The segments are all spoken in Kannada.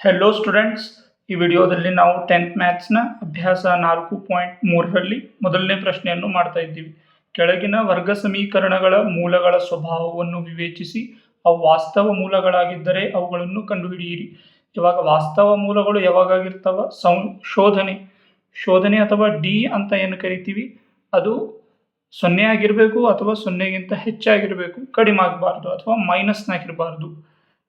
ಹೆಲೋ ಸ್ಟೂಡೆಂಟ್ಸ್ ಈ ವಿಡಿಯೋದಲ್ಲಿ ನಾವು ಟೆಂತ್ ಮ್ಯಾಥ್ಸ್ನ ಅಭ್ಯಾಸ ನಾಲ್ಕು ಪಾಯಿಂಟ್ ಮೂರರಲ್ಲಿ ಮೊದಲನೇ ಪ್ರಶ್ನೆಯನ್ನು ಮಾಡ್ತಾ ಇದ್ದೀವಿ. ಕೆಳಗಿನ ವರ್ಗ ಸಮೀಕರಣಗಳ ಮೂಲಗಳ ಸ್ವಭಾವವನ್ನು ವಿವೇಚಿಸಿ, ಅವು ವಾಸ್ತವ ಮೂಲಗಳಾಗಿದ್ದರೆ ಅವುಗಳನ್ನು ಕಂಡುಹಿಡಿಯಿರಿ. ಇವಾಗ ವಾಸ್ತವ ಮೂಲಗಳು ಯಾವಾಗಾಗಿರ್ತಾವ? ಸಂಶೋಧನೆ ಶೋಧನೆ. ಅಥವಾ ಡಿ ಅಂತ ಏನು ಕರಿತೀವಿ? ಅದು ಸೊನ್ನೆ ಆಗಿರಬೇಕು ಅಥವಾ ಸೊನ್ನೆಗಿಂತ ಹೆಚ್ಚಾಗಿರಬೇಕು, ಕಡಿಮೆ ಆಗಬಾರ್ದು ಅಥವಾ ಮೈನಸ್ನಾಗಿರಬಾರ್ದು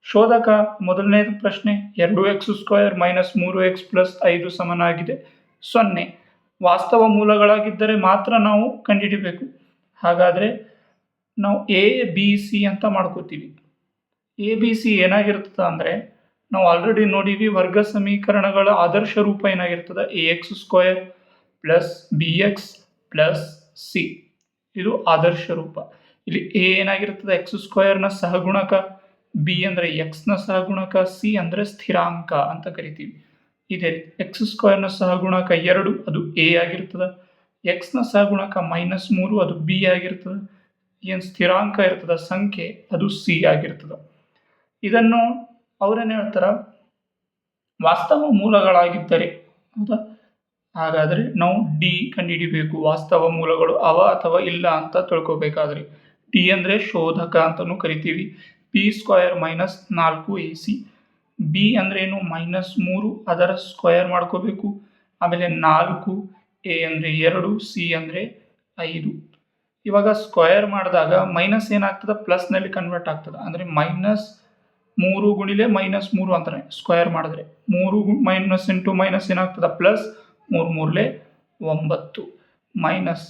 ಶೋಧಕ ಮೊದಲನೇ ಪ್ರಶ್ನೆ ಎರಡು ಎಕ್ಸ್ ಸ್ಕ್ವೇರ್ ಮೈನಸ್ ಮೂರು ಎಕ್ಸ್ ಪ್ಲಸ್ ಐದು ಸಮನಾಗಿದೆ. ಸೊನ್ನೆ, ವಾಸ್ತವ ಮೂಲಗಳಾಗಿದ್ದರೆ ಮಾತ್ರ ನಾವು ಕಂಡುಹಿಡಿಬೇಕು. ಹಾಗಾದರೆ ನಾವು ಎ ಬಿ ಸಿ ಅಂತ ಮಾಡ್ಕೋತೀವಿ. ಎ ಬಿ ಸಿ ಏನಾಗಿರ್ತದೆ ಅಂದರೆ ನಾವು ಆಲ್ರೆಡಿ ನೋಡೀವಿ ವರ್ಗ ಸಮೀಕರಣಗಳ ಆದರ್ಶ ರೂಪ ಏನಾಗಿರ್ತದೆ? A x square plus B x plus C ಇದು ಆದರ್ಶ ರೂಪ. ಇಲ್ಲಿ ಎ ಏನಾಗಿರ್ತದೆ? ಎಕ್ಸ್ ಸ್ಕ್ವೇರ್ನ ಸಹಗುಣಕ ಬಿ ಅಂದರೆ ಎಕ್ಸ್ನ ಸಹಗುಣಕ ಸಿ ಅಂದರೆ ಸ್ಥಿರಾಂಕ ಅಂತ ಕರಿತೀವಿ. ಇದೇ ಎಕ್ಸ್ ಸ್ಕ್ವೇರ್ನ ಸಹಗುಣಕ ಎರಡು ಅದು ಎ ಆಗಿರ್ತದೆ. ಎಕ್ಸ್ನ ಸಹಗುಣಕ ಮೈನಸ್ ಮೂರು ಅದು ಬಿ ಆಗಿರ್ತದೆ. ಏನು ಸ್ಥಿರಾಂಕ ಇರ್ತದೆ ಸಂಖ್ಯೆ ಅದು ಸಿ ಆಗಿರ್ತದೆ. ಇದನ್ನು ಅವರೇನು ಹೇಳ್ತಾರೆ? ವಾಸ್ತವ ಮೂಲಗಳಾಗಿದ್ದರೆ ಹೌದಾ? ಹಾಗಾದರೆ ನಾವು ಡಿ ಕಂಡುಹಿಡಿಬೇಕು. ವಾಸ್ತವ ಮೂಲಗಳು ಅವ ಅಥವಾ ಇಲ್ಲ ಅಂತ ತಿಳ್ಕೋಬೇಕಾದ್ರೆ. ಡಿ ಅಂದರೆ ಶೋಧಕ ಅಂತಲೂ ಕರಿತೀವಿ. ಪಿ ಸ್ಕ್ವಯರ್ ಮೈನಸ್ ನಾಲ್ಕು ಎ ಸಿ ಬಿ ಅಂದ್ರೇನು ಮೈನಸ್ ಮೂರು, ಅದರ ಸ್ಕ್ವಯರ್ ಮಾಡ್ಕೋಬೇಕು. ಆಮೇಲೆ ನಾಲ್ಕು ಎ ಅಂದರೆ ಎರಡು ಸಿ ಅಂದರೆ ಐದು. ಇವಾಗ ಸ್ಕ್ವಯರ್ ಮಾಡಿದಾಗ ಮೈನಸ್ ಏನಾಗ್ತದೆ? ಪ್ಲಸ್ನಲ್ಲಿ ಕನ್ವರ್ಟ್ ಆಗ್ತದೆ. ಅಂದರೆ ಮೈನಸ್ ಮೂರು ಗುಣಿಲೆ ಮೈನಸ್ ಮೂರು ಅಂತಾರೆ ಸ್ಕ್ವಯರ್ ಮಾಡಿದ್ರೆ. ಮೂರು ಮೈನಸ್ ಇಂಟು ಮೈನಸ್ ಏನಾಗ್ತದೆ? ಪ್ಲಸ್ ಮೂರು ಮೂರಲೆ ಒಂಬತ್ತು. ಮೈನಸ್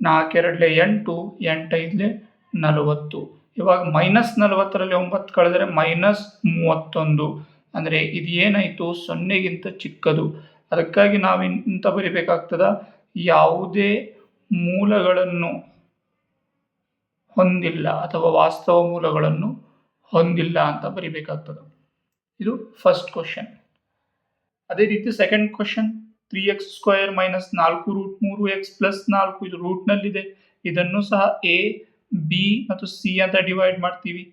ನಾಲ್ಕೆರಡಲೆ ಎಂಟು, ಎಂಟೈದಲೆ ನಲವತ್ತು. ಇವಾಗ ಮೈನಸ್ ನಲವತ್ತರಲ್ಲಿ ಒಂಬತ್ತು ಕಳೆದರೆ ಮೈನಸ್ ಮೂವತ್ತೊಂದು. ಅಂದರೆ ಇದು ಏನಾಯಿತು ಸೊನ್ನೆಗಿಂತ ಚಿಕ್ಕದು. ಅದಕ್ಕಾಗಿ ನಾವು ಇಂತ ಬರಿಬೇಕಾಗ್ತದ? ಯಾವುದೇ ಮೂಲಗಳನ್ನು ಹೊಂದಿಲ್ಲ ಅಥವಾ ವಾಸ್ತವ ಮೂಲಗಳನ್ನು ಹೊಂದಿಲ್ಲ ಅಂತ ಬರಿಬೇಕಾಗ್ತದೆ. ಇದು ಫಸ್ಟ್ ಕ್ವಶನ್ ಅದೇ ರೀತಿ second question three x square minus ನಾಲ್ಕು ರೂಟ್ ಮೂರು ಎಕ್ಸ್ ಪ್ಲಸ್ ನಾಲ್ಕು, ಇದು ರೂಟ್ನಲ್ಲಿದೆ ಇದನ್ನು ಸಹ ಎ ಬಿ ಮತ್ತು ಸಿ ಅಂತ ಡಿವೈಡ್ ಮಾಡ್ತೀವಿ.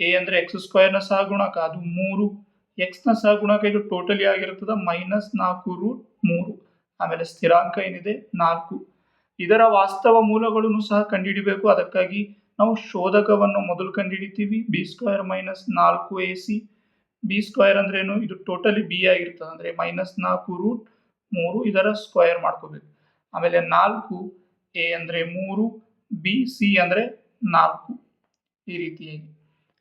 ಎ ಅಂದರೆ ಎಕ್ಸ್ ಸ್ಕ್ವಯರ್ನ ಸಹಗುಣಕ, ಅದು ಮೂರು. ಎಕ್ಸ್ನ ಸಹಗುಣಕ ಇದು ಟೋಟಲಿ ಆಗಿರ್ತದೆ ಮೈನಸ್ ನಾಲ್ಕು ರೂಟ್ ಮೂರು. ಆಮೇಲೆ ಸ್ಥಿರಾಂಕ ಏನಿದೆ? ನಾಲ್ಕು. ಇದರ ವಾಸ್ತವ ಮೂಲಗಳನ್ನು ಸಹ ಕಂಡುಹಿಡಿಬೇಕು. ಅದಕ್ಕಾಗಿ ನಾವು ಶೋಧಕವನ್ನು ಮೊದಲು ಕಂಡುಹಿಡಿತೀವಿ. ಬಿ ಸ್ಕ್ವೇರ್ ಮೈನಸ್ ನಾಲ್ಕು ಎ ಸಿ ಬಿ ಸ್ಕ್ವಯರ್ ಅಂದ್ರೇನು ಇದು ಟೋಟಲಿ ಬಿ ಆಗಿರ್ತದೆ. ಅಂದರೆ ಮೈನಸ್ ನಾಲ್ಕು ರೂಟ್ ಮೂರು ಇದರ ಸ್ಕ್ವೇರ್ ಮಾಡ್ಕೋಬೇಕು. ಆಮೇಲೆ ನಾಲ್ಕು, ಎ ಅಂದರೆ ಮೂರು. ಬಿ, ಸಿ ಅಂದರೆ ನಾಲ್ಕು ಈ ರೀತಿಯಾಗಿ.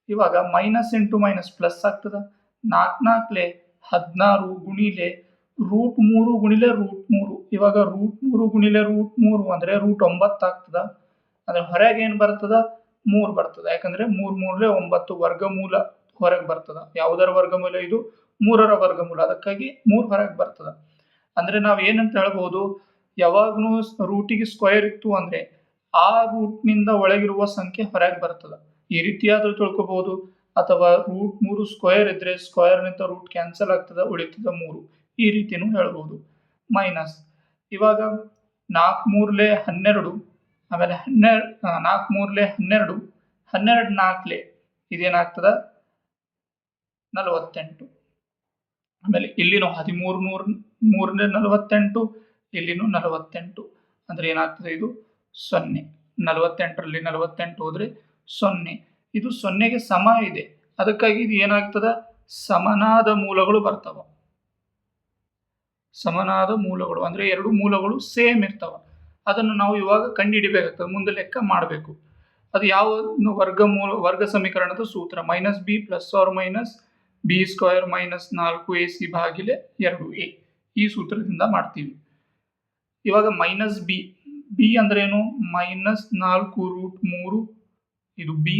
ಇವಾಗ ಮೈನಸ್ ಇಂಟು ಮೈನಸ್ ಪ್ಲಸ್ ಆಗ್ತದ? ನಾಲ್ಕು ನಾಲ್ಕಲೆ ಹದಿನಾರು ಗುಣಿಲೆ ರೂಟ್ ಮೂರು ಗುಣಿಲೆ ರೂಟ್ ಮೂರು. ಇವಾಗ ರೂಟ್ ಮೂರು ಗುಣಿಲೆ ರೂಟ್ ಮೂರು ಅಂದರೆ ರೂಟ್ ಒಂಬತ್ತು ಆಗ್ತದ? ಅಂದರೆ ಹೊರಗೆ ಏನು ಬರ್ತದ? ಮೂರು ಬರ್ತದೆ. ಯಾಕಂದರೆ ಮೂರು ಮೂರಲೆ ಒಂಬತ್ತು ವರ್ಗಮೂಲ ಹೊರಗೆ ಬರ್ತದ. ಯಾವುದರ ವರ್ಗಮೂಲ ಇದು? ಮೂರರ ವರ್ಗಮೂಲ. ಅದಕ್ಕಾಗಿ ಮೂರು ಹೊರಗೆ ಬರ್ತದ. ಅಂದರೆ ನಾವು ಏನಂತ ಹೇಳ್ಬೋದು? ಯಾವಾಗೂ ರೂಟಿಗೆ ಸ್ಕ್ವೇರ್ ಇತ್ತು ಅಂದರೆ ಆ ರೂಟ್ನಿಂದ ಒಳಗಿರುವ ಸಂಖ್ಯೆ ಹೊರಗೆ ಬರ್ತದೆ. ಈ ರೀತಿಯಾದರೂ ತಿಳ್ಕೊಬಹುದು ಅಥವಾ ರೂಟ್ ಮೂರು ಸ್ಕ್ವಯರ್ ಇದ್ದರೆ ಸ್ಕ್ವಯರ್ನಿಂದ ರೂಟ್ ಕ್ಯಾನ್ಸಲ್ ಆಗ್ತದೆ, ಉಳಿತದ ಮೂರು. ಈ ರೀತಿನೂ ಹೇಳ್ಬೋದು. ಮೈನಸ್ ಇವಾಗ ನಾಲ್ಕು ಮೂರಲೆ ಹನ್ನೆರಡು, ಆಮೇಲೆ ಹನ್ನೆರಡು ನಾಲ್ಕು ಮೂರಲೆ ಹನ್ನೆರಡು ಹನ್ನೆರಡು ನಾಲ್ಕಲೆ ಇದೇನಾಗ್ತದ? ನಲವತ್ತೆಂಟು. ಆಮೇಲೆ ಇಲ್ಲಿನೂ ಹದಿಮೂರು ನೂರು, ಮೂರನೇ ನಲವತ್ತೆಂಟು, ಇಲ್ಲಿನೂ ನಲವತ್ತೆಂಟು. ಅಂದ್ರೆ ಏನಾಗ್ತದೆ ಇದು? ಸೊನ್ನೆ. ನಲವತ್ತೆಂಟರಲ್ಲಿ ನಲವತ್ತೆಂಟು ಹೋದರೆ ಸೊನ್ನೆ. ಇದು ಸೊನ್ನೆಗೆ ಸಮ ಇದೆ. ಅದಕ್ಕಾಗಿ ಇದು ಏನಾಗ್ತದ? ಸಮನಾದ ಮೂಲಗಳು ಬರ್ತವೆ. ಸಮನಾದ ಮೂಲಗಳು, ಅಂದರೆ ಎರಡು ಮೂಲಗಳು ಸೇಮ್ ಇರ್ತವ. ಅದನ್ನು ನಾವು ಇವಾಗ ಕಂಡುಹಿಡಿಬೇಕಾಗ್ತದೆ. ಮುಂದೆ ಲೆಕ್ಕ ಮಾಡಬೇಕು. ಅದು ಯಾವ ವರ್ಗ ಮೂಲ ವರ್ಗ ಸಮೀಕರಣದ ಸೂತ್ರ? Minus B plus or minus B square minus ನಾಲ್ಕು ಎ ಸಿ ಭಾಗಿಲೆ ಎರಡು ಎ. ಈ ಸೂತ್ರದಿಂದ ಮಾಡ್ತೀವಿ. ಇವಾಗ ಮೈನಸ್ ಬಿ ಬಿ ಅಂದ್ರೇನು ಮೈನಸ್ ನಾಲ್ಕು ರೂಟ್ ಮೂರು, ಇದು ಬಿ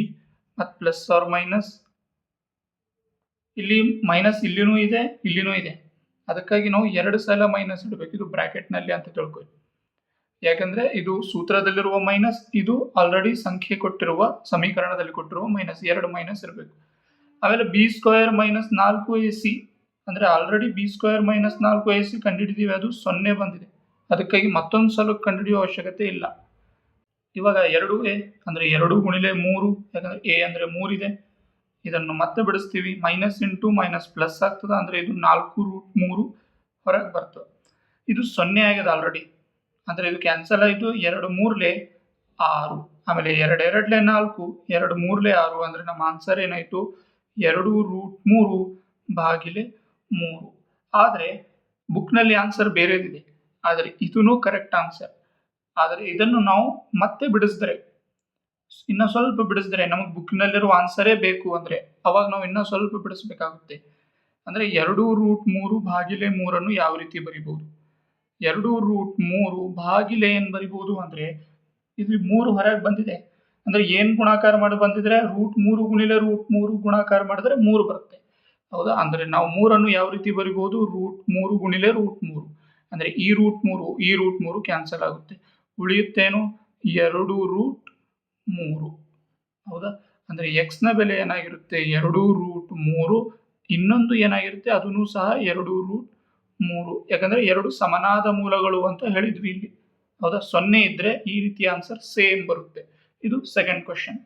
ಮತ್ತು ಪ್ಲಸ್ ಆರ್ ಮೈನಸ್ ಇಲ್ಲಿ ಮೈನಸ್ ಇಲ್ಲಿನೂ ಇದೆ ಇಲ್ಲಿನೂ ಇದೆ. ಅದಕ್ಕಾಗಿ ನಾವು ಎರಡು ಸಲ ಮೈನಸ್ ಇಡಬೇಕು, ಇದು ಬ್ರ್ಯಾಕೆಟ್ನಲ್ಲಿ ಅಂತ ತಿಳ್ಕೊಳ್ಳಿ ಯಾಕಂದರೆ ಇದು ಸೂತ್ರದಲ್ಲಿರುವ ಮೈನಸ್ ಇದು ಆಲ್ರೆಡಿ ಸಂಖ್ಯೆ ಕೊಟ್ಟಿರುವ, ಸಮೀಕರಣದಲ್ಲಿ ಕೊಟ್ಟಿರುವ ಮೈನಸ್ ಎರಡು ಮೈನಸ್ ಇರಬೇಕು. ಆಮೇಲೆ ಬಿ ಸ್ಕ್ವಯರ್ ಮೈನಸ್ ನಾಲ್ಕು ಎ ಸಿ ಅಂದರೆ ಆಲ್ರೆಡಿ ಬಿ ಸ್ಕ್ವಯರ್ ಮೈನಸ್ ನಾಲ್ಕು ಎ ಸಿ ಕಂಡುಹಿಡಿದೀವಿ ಅದು ಸೊನ್ನೆ ಬಂದಿದೆ. ಅದಕ್ಕಾಗಿ ಮತ್ತೊಂದು ಸಲ ಕಂಡುಹಿಡಿಯುವ ಅವಶ್ಯಕತೆ ಇಲ್ಲ. ಇವಾಗ ಎರಡು ಎ ಅಂದರೆ ಎರಡು ಗುಣಿಲೆ ಮೂರು, ಯಾಕಂದರೆ ಎ ಅಂದರೆ ಮೂರಿದೆ. ಇದನ್ನು ಮತ್ತೆ ಬಿಡಿಸ್ತೀವಿ. ಮೈನಸ್ ಇಂಟು ಮೈನಸ್ ಪ್ಲಸ್ ಆಗ್ತದೆ, ಅಂದರೆ ಇದು ನಾಲ್ಕು ರೂಟ್ ಮೂರು ಹೊರಗೆ ಬರ್ತದೆ. ಇದು ಸೊನ್ನೆ ಆಗಿದೆ ಆಲ್ರೆಡಿ ಅಂದರೆ ಇದು ಕ್ಯಾನ್ಸಲ್ ಆಯಿತು, ಎರಡು ಮೂರಲೆ ಆರು. ಆಮೇಲೆ ಎರಡು ನಾಲ್ಕು, ಎರಡು ಮೂರಲೆ ಆರು ಅಂದರೆ ನಮ್ಮ ಆನ್ಸರ್ ಏನಾಯಿತು? ಎರಡು ರೂಟ್ ಮೂರು ಬಾಗಿಲೆ ಮೂರು. ಆದರೆ ಬುಕ್ನಲ್ಲಿ ಆನ್ಸರ್ ಬೇರೆದಿದೆ. ಆದರೆ ಇದೂ ಕರೆಕ್ಟ್ ಆನ್ಸರ್ ಆದರೆ ಇದನ್ನು ನಾವು ಮತ್ತೆ ಬಿಡಿಸಿದ್ರೆ, ಇನ್ನು ಸ್ವಲ್ಪ ಬಿಡಿಸಿದ್ರೆ ನಮಗೆ ಬುಕ್ನಲ್ಲಿರುವ ಆನ್ಸರೇ ಬೇಕು ಅಂದರೆ ಅವಾಗ ನಾವು ಇನ್ನೂ ಸ್ವಲ್ಪ ಬಿಡಿಸಬೇಕಾಗುತ್ತೆ. ಅಂದರೆ ಎರಡು ರೂಟ್ ಮೂರು ಬಾಗಿಲೆ ಮೂರನ್ನು ಯಾವ ರೀತಿ ಬರಿಬೋದು? ಎರಡು ರೂಟ್ ಮೂರು ಬಾಗಿಲೆ ಏನು ಬರಿಬೋದು ಅಂದರೆ ಇಲ್ಲಿ ಮೂರು ಹೊರಗೆ ಬಂದಿದೆ. ಅಂದರೆ ಏನು ಗುಣಾಕಾರ ಮಾಡಿ ಬಂದಿದ್ರೆ ರೂಟ್ ಮೂರು ಗುಣಿಲೆ ರೂಟ್ ಮೂರು ಗುಣಾಕಾರ ಮಾಡಿದ್ರೆ ಮೂರು ಬರುತ್ತೆ. ಹೌದಾ? ಅಂದರೆ ನಾವು ಮೂರನ್ನು ಯಾವ ರೀತಿ ಬರಿಬೋದು? ರೂಟ್ ಮೂರು ಗುಣಿಲೆ ರೂಟ್ ಮೂರು. ಅಂದರೆ ಈ ರೂಟ್ ಮೂರು, ಈ ರೂಟ್ ಮೂರು ಕ್ಯಾನ್ಸಲ್ ಆಗುತ್ತೆ. ಉಳಿಯುತ್ತೇನು? ಎರಡು ರೂಟ್ ಮೂರು. ಹೌದಾ? ಅಂದರೆ ಎಕ್ಸ್ನ ಬೆಲೆ ಏನಾಗಿರುತ್ತೆ? ಎರಡು ರೂಟ್ ಮೂರು. ಇನ್ನೊಂದು ಏನಾಗಿರುತ್ತೆ? ಅದೂ ಸಹ ಎರಡು ರೂಟ್ ಮೂರು. ಯಾಕಂದರೆ ಎರಡು ಸಮನಾದ ಮೂಲಗಳು ಅಂತ ಹೇಳಿದ್ವಿ ಇಲ್ಲಿ. ಹೌದಾ? ಸೊನ್ನೆ ಇದ್ದರೆ ಈ ರೀತಿ ಆನ್ಸರ್ ಸೇಮ್ ಬರುತ್ತೆ. ಇದು ಸೆಕೆಂಡ್ ಕ್ವಶನ್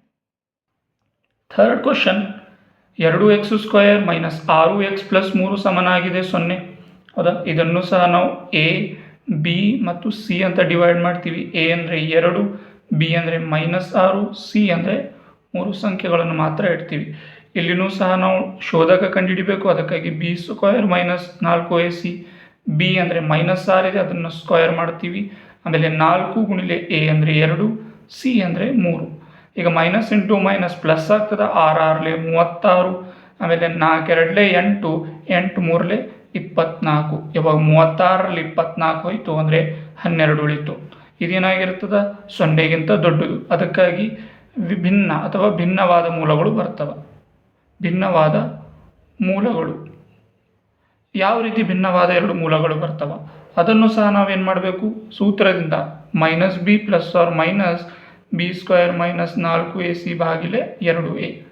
ಥರ್ಡ್ ಕ್ವಶನ್ ಎರಡು ಎಕ್ಸ್ ಸ್ಕ್ವಯರ್ ಮೈನಸ್ ಆರು ಎಕ್ಸ್ ಪ್ಲಸ್ ಮೂರು ಸಮನಾಗಿದೆ ಸೊನ್ನೆ. ಹೌದಾ? ಇದನ್ನು ಸಹ ನಾವು ಎ ಬಿ ಮತ್ತು ಸಿ ಅಂತ ಡಿವೈಡ್ ಮಾಡ್ತೀವಿ. ಎ ಅಂದರೆ ಎರಡು ಬಿ ಅಂದರೆ ಮೈನಸ್ ಆರು ಸಿ ಅಂದರೆ ಮೂರು ಸಂಖ್ಯೆಗಳನ್ನು ಮಾತ್ರ ಇಡ್ತೀವಿ. ಇಲ್ಲಿನೂ ಸಹ ನಾವು ಶೋಧಕ ಕಂಡುಹಿಡಿಬೇಕು. ಅದಕ್ಕಾಗಿ ಬಿ ಸ್ಕ್ವಯರ್ ಮೈನಸ್ ನಾಲ್ಕು ಎ ಸಿ ಬಿ ಅಂದರೆ ಮೈನಸ್ ಆರ್ ಇದೆ. ಅದನ್ನು ಸ್ಕ್ವಯರ್ ಮಾಡ್ತೀವಿ. ಆಮೇಲೆ ನಾಲ್ಕು ಗುಣಿಲೆ ಎ ಅಂದರೆ ಎರಡು ಸಿ ಅಂದರೆ ಮೂರು. ಈಗ ಮೈನಸ್ ಇಂಟು ಮೈನಸ್ ಪ್ಲಸ್ ಆಗ್ತದೆ. ಆರು ಆರ್ಲೆ ಮೂವತ್ತಾರು. ಆಮೇಲೆ ನಾಲ್ಕೆರಡಲೆ ಎಂಟು ಎಂಟು ಮೂರಲೆ ಇಪ್ಪತ್ನಾಲ್ಕು. ಯಾವಾಗ ಮೂವತ್ತಾರರಲ್ಲಿ ಇಪ್ಪತ್ನಾಲ್ಕು ಹೋಯಿತು ಅಂದರೆ ಹನ್ನೆರಡು ಉಳಿತು. ಇದೇನಾಗಿರ್ತದೆ ಸೊನ್ನೆಗಿಂತ ದೊಡ್ಡದು. ಅದಕ್ಕಾಗಿ ವಿಭಿನ್ನ ಅಥವಾ ಭಿನ್ನವಾದ ಮೂಲಗಳು ಬರ್ತವೆ. ಭಿನ್ನವಾದ ಮೂಲಗಳು. ಯಾವ ರೀತಿ ಭಿನ್ನವಾದ ಎರಡು ಮೂಲಗಳು ಬರ್ತವೆ? ಅದನ್ನು ಸಹ ನಾವೇನು ಮಾಡಬೇಕು? ಸೂತ್ರದಿಂದ minus B plus or minus B square minus ನಾಲ್ಕು ಎ ಸಿ ಬಾಗಿಲೆ ಎರಡು ಎ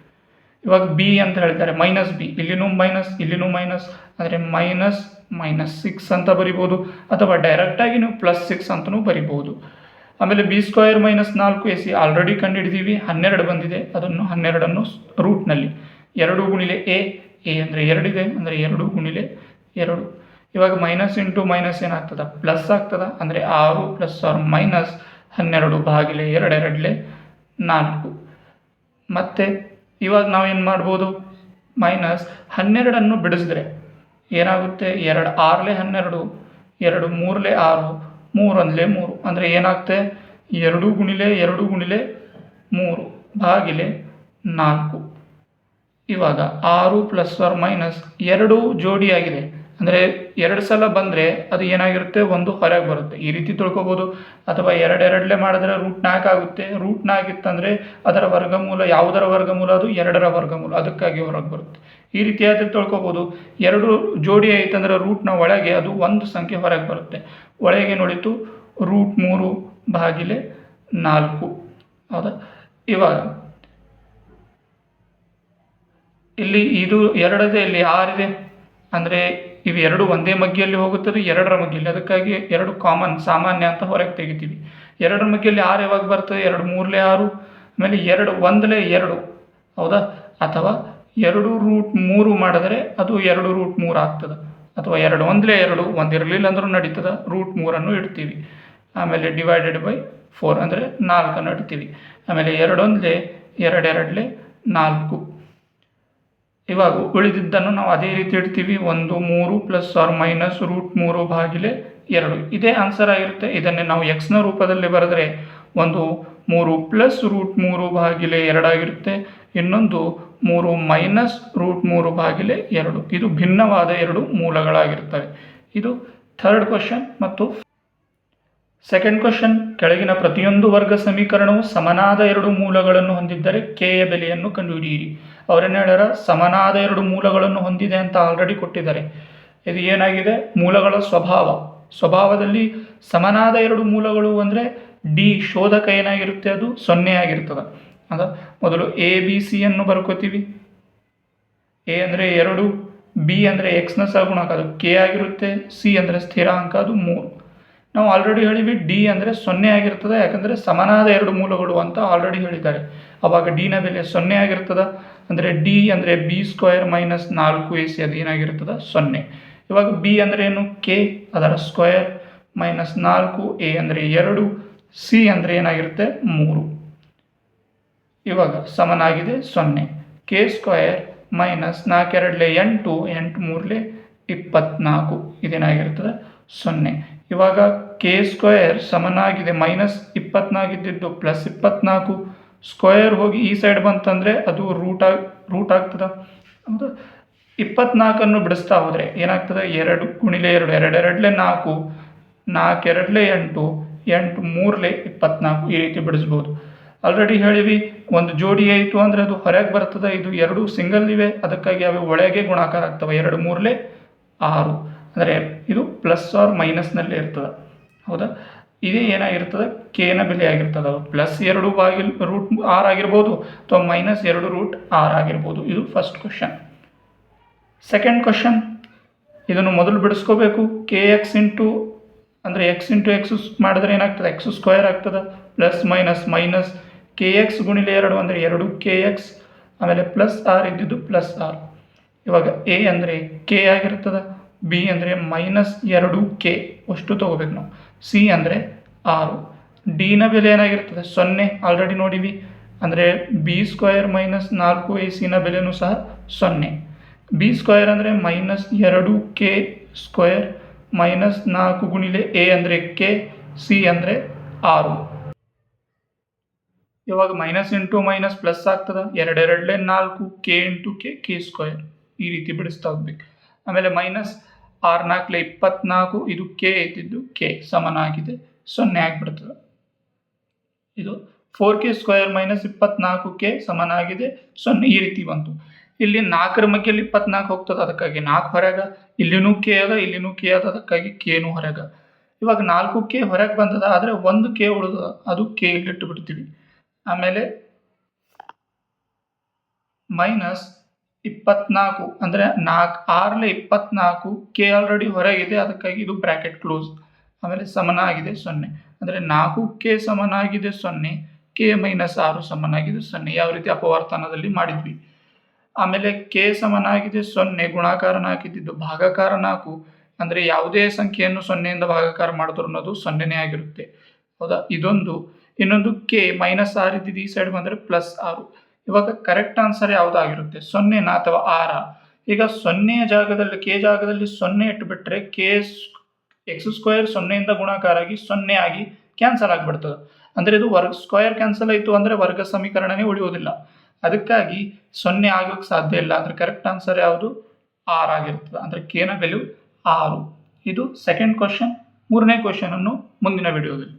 ಇವಾಗ ಬಿ ಅಂತ ಹೇಳ್ತಾರೆ ಮೈನಸ್ ಬಿ ಇಲ್ಲಿನೂ ಮೈನಸ್ ಇಲ್ಲಿನೂ ಮೈನಸ್ ಅಂದರೆ ಮೈನಸ್ ಮೈನಸ್ ಸಿಕ್ಸ್ ಅಂತ ಬರಿಬೋದು. ಅಥವಾ ಡೈರೆಕ್ಟಾಗಿ ನೀವು ಪ್ಲಸ್ ಸಿಕ್ಸ್ ಅಂತಲೂ ಬರಿಬೋದು. ಆಮೇಲೆ ಬಿ ಸ್ಕ್ವಯರ್ ಮೈನಸ್ ನಾಲ್ಕು ಎ ಸಿ ಆಲ್ರೆಡಿ ಕಂಡುಹಿಡಿದೀವಿ ಹನ್ನೆರಡು ಬಂದಿದೆ. ಅದನ್ನು ಹನ್ನೆರಡನ್ನು ರೂಟ್ನಲ್ಲಿ ಎರಡು ಗುಣಿಲೆ ಎ ಎ ಅಂದರೆ ಎರಡಿದೆ, ಅಂದರೆ ಎರಡು ಗುಣಿಲೆ ಎರಡು. ಇವಾಗ ಮೈನಸ್ ಇಂಟು ಮೈನಸ್ ಏನಾಗ್ತದ? ಪ್ಲಸ್ ಆಗ್ತದ, ಅಂದರೆ ಆರು ಪ್ಲಸ್ ಆರ್ ಮೈನಸ್ ಹನ್ನೆರಡು ಬಾಗಿಲೆ ಎರಡೆರಡಲೆ ನಾಲ್ಕು. ಮತ್ತು ಇವಾಗ ನಾವೇನು ಮಾಡ್ಬೋದು? ಮೈನಸ್ ಹನ್ನೆರಡನ್ನು ಬಿಡಿಸಿದ್ರೆ ಏನಾಗುತ್ತೆ? ಎರಡು ಆರಲೆ ಹನ್ನೆರಡು, ಎರಡು ಮೂರಲೆ ಆರು, ಮೂರೊಂದಲೆ ಮೂರು. ಅಂದರೆ ಏನಾಗುತ್ತೆ? ಎರಡು ಗುಣಿಲೆ ಎರಡು ಗುಣಿಲೆ ಮೂರು ಬಾಗಿಲೆ ನಾಲ್ಕು. ಇವಾಗ ಆರು ಪ್ಲಸ್ ಆರ್ ಮೈನಸ್ ಎರಡು ಜೋಡಿಯಾಗಿದೆ. ಅಂದರೆ ಎರಡು ಸಲ ಬಂದರೆ ಅದು ಏನಾಗಿರುತ್ತೆ? ಒಂದು ಹೊರಗೆ ಬರುತ್ತೆ. ಈ ರೀತಿ ತಿಳ್ಕೊಬೋದು. ಅಥವಾ ಎರಡೆರಡಲೆ ಮಾಡಿದ್ರೆ ರೂಟ್ ನಾಲ್ಕು ಆಗುತ್ತೆ. ರೂಟ್ ನಾಲ್ಕಿತ್ತಂದರೆ ಅದರ ವರ್ಗಮೂಲ, ಯಾವುದರ ವರ್ಗಮೂಲ? ಅದು ಎರಡರ ವರ್ಗಮೂಲ. ಅದಕ್ಕಾಗಿ ಹೊರಗೆ ಬರುತ್ತೆ. ಈ ರೀತಿಯಾದ್ರೆ ತಿಳ್ಕೊಬೋದು. ಎರಡು ಜೋಡಿ ಐತಂದ್ರೆ ರೂಟ್ನ ಒಳಗೆ ಅದು ಒಂದು ಸಂಖ್ಯೆ ಹೊರಗೆ ಬರುತ್ತೆ. ಒಳಗೆ ನೋಡಿತು ರೂಟ್ ಮೂರು ಬಾಗಿಲೆ ನಾಲ್ಕು. ಹೌದಾ? ಇವಾಗ ಇಲ್ಲಿ ಇದು ಎರಡದೇ, ಇಲ್ಲಿ ಆರಿದೆ. ಅಂದರೆ ಇವು ಎರಡು ಒಂದೇ ಮಗ್ಗಿಯಲ್ಲಿ ಹೋಗುತ್ತದೆ, ಎರಡರ ಮಗ್ಗಿಯಲ್ಲಿ. ಅದಕ್ಕಾಗಿ ಎರಡು ಕಾಮನ್, ಸಾಮಾನ್ಯ ಅಂತ ಹೊರಗೆ ತೆಗಿತೀವಿ. ಎರಡರ ಮಗ್ಗಿಯಲ್ಲಿ ಆರು ಯಾವಾಗ ಬರ್ತದೆ? ಎರಡು ಮೂರಲೇ ಆರು, ಆಮೇಲೆ ಎರಡು ಒಂದಲೇ ಎರಡು. ಹೌದಾ? ಅಥವಾ ಎರಡು ರೂಟ್ ಮೂರು ಮಾಡಿದರೆ ಅದು ಎರಡು ರೂಟ್ ಮೂರು ಆಗ್ತದೆ. ಅಥವಾ ಎರಡು ಒಂದಲೇ ಎರಡು, ಒಂದಿರಲಿಲ್ಲ ಅಂದ್ರೂ ನಡೀತದೆ. ರೂಟ್ ಮೂರನ್ನು ಇಡ್ತೀವಿ. ಆಮೇಲೆ ಡಿವೈಡೆಡ್ ಬೈ ಫೋರ್ ಅಂದರೆ ನಾಲ್ಕನ್ನು ಇಡ್ತೀವಿ. ಆಮೇಲೆ ಎರಡೊಂದಲೇ ಎರಡೆರಡಲೆ ನಾಲ್ಕು. ಇವಾಗ ಉಳಿದಿದ್ದನ್ನು ನಾವು ಅದೇ ರೀತಿ ಇಡ್ತೀವಿ. ಒಂದು, ಮೂರು ಪ್ಲಸ್ ಆರ್ ಮೈನಸ್ ರೂಟ್ ಮೂರು ಬಾಗಿಲೆ ಎರಡು. ಇದೇ ಆನ್ಸರ್ ಆಗಿರುತ್ತೆ. ಇದನ್ನೇ ನಾವು ಎಕ್ಸ್ನ ರೂಪದಲ್ಲಿ ಬರೆದ್ರೆ ಒಂದು, ಮೂರು ಪ್ಲಸ್ ರೂಟ್ ಮೂರು ಬಾಗಿಲೆ ಎರಡಾಗಿರುತ್ತೆ ಇನ್ನೊಂದು, ಮೂರು ಮೈನಸ್ ರೂಟ್ ಮೂರು ಭಾಗಿಲೆ ಎರಡು. ಇದು ಭಿನ್ನವಾದ ಎರಡು ಮೂಲಗಳಾಗಿರ್ತವೆ ಇದು ಥರ್ಡ್ ಕ್ವಶನ್ ಮತ್ತು ಸೆಕೆಂಡ್ ಕ್ವಶನ್ ಕೆಳಗಿನ ಪ್ರತಿಯೊಂದು ವರ್ಗ ಸಮೀಕರಣವು ಸಮನಾದ ಎರಡು ಮೂಲಗಳನ್ನು ಹೊಂದಿದ್ದರೆ ಕೆ ಬೆಲೆಯನ್ನು ಕಂಡುಹಿಡಿಯಿರಿ. ಅವರೇನು ಹೇಳ್ಯಾರ? ಸಮನಾದ ಎರಡು ಮೂಲಗಳನ್ನು ಹೊಂದಿದೆ ಅಂತ ಆಲ್ರೆಡಿ ಕೊಟ್ಟಿದ್ದಾರೆ. ಇದು ಏನಾಗಿದೆ? ಮೂಲಗಳ ಸ್ವಭಾವ. ಸ್ವಭಾವದಲ್ಲಿ ಸಮನಾದ ಎರಡು ಮೂಲಗಳು ಅಂದರೆ ಡಿ ಶೋಧಕ ಏನಾಗಿರುತ್ತೆ? ಅದು ಸೊನ್ನೆ ಆಗಿರ್ತದೆ. ಅದ ಮೊದಲು ಎ, ಬಿ ಸಿಯನ್ನು ಬರ್ಕೋತೀವಿ. ಎ ಅಂದರೆ ಎರಡು, ಬಿ ಅಂದರೆ ಎಕ್ಸ್ನ ಸಹಗುಣಕ, ಅದು ಕೆ ಆಗಿರುತ್ತೆ, ಸಿ ಅಂದರೆ ಸ್ಥಿರಾಂಕ, ಅದು ಮೂರು. ನಾವು ಆಲ್ರೆಡಿ ಹೇಳಿವಿ ಡಿ ಅಂದರೆ ಸೊನ್ನೆ ಆಗಿರ್ತದೆ, ಯಾಕಂದರೆ ಸಮನಾದ ಎರಡು ಮೂಲಗಳು ಅಂತ ಆಲ್ರೆಡಿ ಹೇಳಿದ್ದಾರೆ. ಅವಾಗ ಡಿನ ಬೆಲೆ ಸೊನ್ನೆ ಆಗಿರ್ತದೆ, ಅಂದರೆ ಡಿ ಅಂದರೆ ಬಿ ಸ್ಕ್ವೇರ್ ಮೈನಸ್ ನಾಲ್ಕು ಎ ಸಿ ಅದೇನಾಗಿರ್ತದೆ ಸೊನ್ನೆ. ಇವಾಗ ಬಿ ಅಂದರೆ ಏನು? ಕೆ ಅದರ ಸ್ಕ್ವೇರ್ ಮೈನಸ್ ನಾಲ್ಕು ಎ ಅಂದರೆ ಎರಡು ಸಿ ಅಂದರೆ ಏನಾಗಿರುತ್ತೆ? ಮೂರು. ಇವಾಗ ಸಮನಾಗಿದೆ ಸೊನ್ನೆ. ಕೆ ಸ್ಕ್ವಯರ್ ಮೈನಸ್ ನಾಲ್ಕೆರಡಲೆ ಎಂಟು ಎಂಟು ಮೂರಲೆ ಇಪ್ಪತ್ನಾಲ್ಕು, ಇದೇನಾಗಿರ್ತದೆ? ಸೊನ್ನೆ. ಇವಾಗ ಕೆ ಸ್ಕ್ವೇರ್ ಸಮನಾಗಿದೆ ಮೈನಸ್ ಇಪ್ಪತ್ನಾಲ್ಕು ಇದ್ದಿದ್ದು ಪ್ಲಸ್ ಇಪ್ಪತ್ನಾಲ್ಕು ಸ್ಕ್ವಯರ್ ಹೋಗಿ ಈ ಸೈಡ್ ಬಂತಂದರೆ ಅದು ರೂಟ್ ಆಗಿ ರೂಟ್ ಆಗ್ತದೆ? ಹೌದಾ. ಇಪ್ಪತ್ನಾಲ್ಕನ್ನು ಬಿಡಿಸ್ತಾ ಹೋದರೆ ಏನಾಗ್ತದೆ? ಎರಡು ಗುಣಿಲೆ ಎರಡು ಎರಡೆರಡಲೆ ನಾಲ್ಕು ನಾಲ್ಕೆರಡಲೆ ಎಂಟು ಎಂಟು ಮೂರಲೆ ಇಪ್ಪತ್ನಾಲ್ಕು ಈ ರೀತಿ ಬಿಡಿಸ್ಬೋದು. ಆಲ್ರೆಡಿ ಹೇಳಿವಿ, ಒಂದು ಜೋಡಿ ಆಯಿತು ಅಂದರೆ ಅದು ಹೊರಗೆ ಬರ್ತದೆ? ಇದು ಎರಡು ಸಿಂಗಲ್ ಇವೆ, ಅದಕ್ಕಾಗಿ ಅವು ಒಳಗೆ ಗುಣಾಕಾರ ಆಗ್ತವೆ. ಎರಡು ಮೂರಲೆ ಆರು. ಅಂದರೆ ಇದು ಪ್ಲಸ್ ಆರ್ ಮೈನಸ್ನಲ್ಲಿ ಇರ್ತದೆ. ಹೌದಾ? ಇದೇ ಏನಾಗಿರ್ತದೆ? ಕೆನ ಬೆಲೆ ಆಗಿರ್ತದೆ ಪ್ಲಸ್ ಎರಡು ಬಾಗಿಲ್ ರೂಟ್ ಆರ್ ಆಗಿರ್ಬೋದು ಅಥವಾ ಮೈನಸ್ ಎರಡು ರೂಟ್ ಆರ್ ಆಗಿರ್ಬೋದು? ಇದು ಫಸ್ಟ್ ಕ್ವಶನ್ ಸೆಕೆಂಡ್ ಕ್ವಶನ್ ಇದನ್ನು ಮೊದಲು ಬಿಡಿಸ್ಕೋಬೇಕು. ಕೆ ಎಕ್ಸ್ ಇಂಟು ಅಂದರೆ ಎಕ್ಸ್ ಇಂಟು ಎಕ್ಸ್ ಮಾಡಿದ್ರೆ ಏನಾಗ್ತದೆ? ಎಕ್ಸ್ ಸ್ಕ್ವೇರ್ ಆಗ್ತದೆ. Plus minus minus K X ಗುಣಿಲೆ ಎರಡು ಅಂದರೆ ಎರಡು ಕೆ ಎಕ್ಸ್ ಆಮೇಲೆ ಪ್ಲಸ್ ಆರ್ ಇದ್ದಿದ್ದು ಪ್ಲಸ್ ಆರ್ ಇವಾಗ ಎ ಅಂದರೆ ಕೆ ಆಗಿರ್ತದೆ. ಬಿ ಅಂದರೆ ಮೈನಸ್ ಎರಡು ಕೆ, ಅಷ್ಟು ತೊಗೋಬೇಕು ನಾವು. ಸಿ ಅಂದರೆ ಆರು. ಡಿನ ಬೆಲೆ ಏನಾಗಿರ್ತದೆ? ಸೊನ್ನೆ. ಆಲ್ರೆಡಿ ನೋಡಿವಿ. ಅಂದರೆ ಬಿ ಸ್ಕ್ವಯರ್ ಮೈನಸ್ ನಾಲ್ಕು ಎ ಸಿನ ಬೆಲೆನೂ ಸಹ ಸೊನ್ನೆ. ಬಿ ಸ್ಕ್ವಯರ್ ಅಂದರೆ ಮೈನಸ್ ಎರಡು ಕೆ ಸ್ಕ್ವಯರ್ ಮೈನಸ್ ನಾಲ್ಕು ಗುಣಿಲೆ ಎ ಅಂದರೆ ಕೆ, ಸಿ ಅಂದರೆ ಆರು. ಇವಾಗ ಮೈನಸ್ ಇಂಟು ಮೈನಸ್ ಪ್ಲಸ್ ಆಗ್ತದೆ? ಎರಡೆರಡಲೆ ನಾಲ್ಕು, K into K K square ಈ ರೀತಿ ಬಿಡಿಸ್ತಾ ಹೋಗ್ಬೇಕು. ಆಮೇಲೆ ಮೈನಸ್ ಆರು ನಾಲ್ಕಲೆ ಇಪ್ಪತ್ನಾಲ್ಕು, ಇದು ಕೆ ಇದ್ದಿದ್ದು ಕೆ ಸಮನಾಗಿದೆ. ಸೊನ್ನೆ ಆಗಿಬಿಡ್ತದೆ. ಇದು ಫೋರ್ ಕೆ ಸ್ಕ್ವೇರ್ ಮೈನಸ್ ಇಪ್ಪತ್ನಾಲ್ಕು ಕೆ ಸಮನಾಗಿದೆ. ಸೊನ್ನೆ ಈ ರೀತಿ ಬಂತು. ಇಲ್ಲಿ ನಾಲ್ಕರ ಮಧ್ಯದಲ್ಲಿ ಇಪ್ಪತ್ನಾಲ್ಕು ಹೋಗ್ತದೆ, ಅದಕ್ಕಾಗಿ ನಾಲ್ಕು ಹೊರಗ. ಇಲ್ಲಿನೂ ಕೆ ಅದ, ಇಲ್ಲಿನೂ ಕೆ ಅದ, ಅದಕ್ಕಾಗಿ ಕೆನೂ ಹೊರಗ. ಇವಾಗ ನಾಲ್ಕು ಕೆ ಹೊರಗೆ ಬಂದದ, ಆದರೆ ಒಂದು ಕೆ ಉಳಿದ ಅದು ಕೆ ಇಲ್ಲಿಟ್ಟು ಬಿಡ್ತೀವಿ. ಆಮೇಲೆ ಮೈನಸ್ ಇಪ್ಪತ್ನಾಲ್ಕು, ಅಂದರೆ ನಾಲ್ಕು ಆರಲೆ ಇಪ್ಪತ್ನಾಲ್ಕು ಕೆ ಆಲ್ರೆಡಿ ಹೊರಗಿದೆ, ಅದಕ್ಕಾಗಿ ಇದು ಬ್ರ್ಯಾಕೆಟ್ ಕ್ಲೋಸ್ ಆಮೇಲೆ ಸಮನಾಗಿದೆ ಸೊನ್ನೆ. ಅಂದರೆ ನಾಲ್ಕು ಕೆ ಸಮನಾಗಿದೆ ಸೊನ್ನೆ ಕೆ ಮೈನಸ್ ಆರು ಸಮನಾಗಿದೆ ಸೊನ್ನೆ. ಯಾವ ರೀತಿ ಅಪವರ್ತನದಲ್ಲಿ ಮಾಡಿದ್ವಿ? ಆಮೇಲೆ ಕೆ ಸಮನಾಗಿದೆ ಸೊನ್ನೆ, ಗುಣಾಕಾರ ನಾಲ್ಕಿದ್ದು ಭಾಗಾಕಾರ ನಾಲ್ಕು. ಅಂದರೆ ಯಾವುದೇ ಸಂಖ್ಯೆಯನ್ನು ಸೊನ್ನೆಯಿಂದ ಭಾಗಾಕಾರ ಮಾಡಿದ್ರು ಅನ್ನೋದು ಸೊನ್ನೆನೇ ಆಗಿರುತ್ತೆ. ಹೌದಾ? ಇದೊಂದು. ಇನ್ನೊಂದು ಕೆ ಮೈನಸ್ ಆರು ಇದ್ದಿದ್ದು ಈ ಸೈಡ್ ಬಂದರೆ ಪ್ಲಸ್ ಆರು. ಇವಾಗ ಕರೆಕ್ಟ್ ಆನ್ಸರ್ ಯಾವುದಾಗಿರುತ್ತೆ? ಸೊನ್ನೆನಾ ಅಥವಾ ಆರ? ಈಗ ಸೊನ್ನೆಯ ಜಾಗದಲ್ಲಿ, ಕೆ ಜಾಗದಲ್ಲಿ ಸೊನ್ನೆ ಇಟ್ಟುಬಿಟ್ರೆ ಕೆ ಎಕ್ಸ್ ಸ್ಕ್ವೇರ್ ಸೊನ್ನೆಯಿಂದ ಗುಣಾಕಾರ ಆಗಿ ಸೊನ್ನೆ ಆಗಿ ಕ್ಯಾನ್ಸಲ್ ಆಗಿಬಿಡ್ತದೆ. ಅಂದರೆ ಇದು ವರ್ಗ, ಸ್ಕ್ವೇರ್ ಕ್ಯಾನ್ಸಲ್ ಆಯಿತು ಅಂದರೆ ವರ್ಗ ಸಮೀಕರಣನೇ ಉಳಿಯೋದಿಲ್ಲ ಅದಕ್ಕಾಗಿ ಸೊನ್ನೆ ಆಗೋಕ್ಕೆ ಸಾಧ್ಯ ಇಲ್ಲ. ಅಂದರೆ ಕರೆಕ್ಟ್ ಆನ್ಸರ್ ಯಾವುದು? ಆರ್ ಆಗಿರ್ತದೆ. ಅಂದರೆ ಕೆನ ವ್ಯಾಲ್ಯೂ ಆರು. ಇದು ಸೆಕೆಂಡ್ ಕ್ವಶನ್ ಮೂರನೇ ಕ್ವಶನನ್ನು ಮುಂದಿನ ವಿಡಿಯೋದಲ್ಲಿ